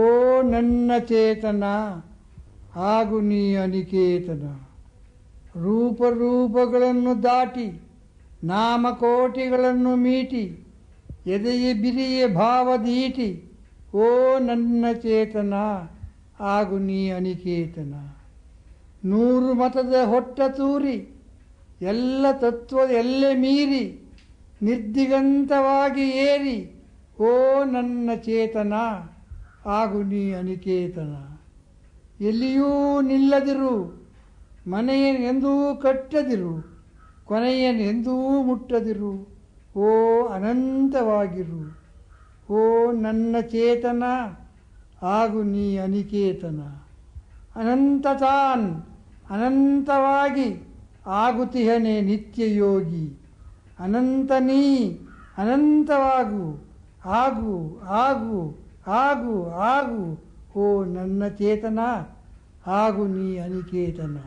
ಓ ನನ್ನ ಚೇತನ ಹಾಗೂ ನೀ ಅನಿಕೇತನ, ರೂಪರೂಪಗಳನ್ನು ದಾಟಿ, ನಾಮಕೋಟಿಗಳನ್ನು ಮೀಟಿ, ಎದೆಯ ಬಿರಿಯ ಭಾವದೀಟಿ ಓ ನನ್ನ ಚೇತನ ಹಾಗೂ ನೀ ಅನಿಕೇತನ. ನೂರು ಮತದ ಹೊಟ್ಟ ತೂರಿ, ಎಲ್ಲ ತತ್ವದ ಎಲ್ಲೆ ಮೀರಿ, ನಿರ್ದಿಗಂತವಾಗಿ ಏರಿ, ಓ ನನ್ನ ಚೇತನ. ಹಾಗೂ ನೀ ಅನಿಕೇತನ. ಎಲ್ಲಿಯೂ ನಿಲ್ಲದಿರು ಮನೆಯನೆಂದೂ ಕಟ್ಟದಿರು ಕೊನೆಯನೆಂದೂ ಮುಟ್ಟದಿರು. ಓ ಅನಂತವಾಗಿರು, ಓ ನನ್ನ ಚೇತನ ಆಗು ನೀ ಅನಿಕೇತನ. ಅನಂತತಾನ್, ಅನಂತವಾಗಿ ಆಗುತಿಹನೆ ನಿತ್ಯ ಯೋಗಿ ಅನಂತ ನೀ ಅನಂತವಾಗು, ಆಗು ಆಗು ಆಗು ಆಗು ಓ ನನ್ನ ಚೇತನ ಆಗು ನೀ ಅನಿಕೇತನ.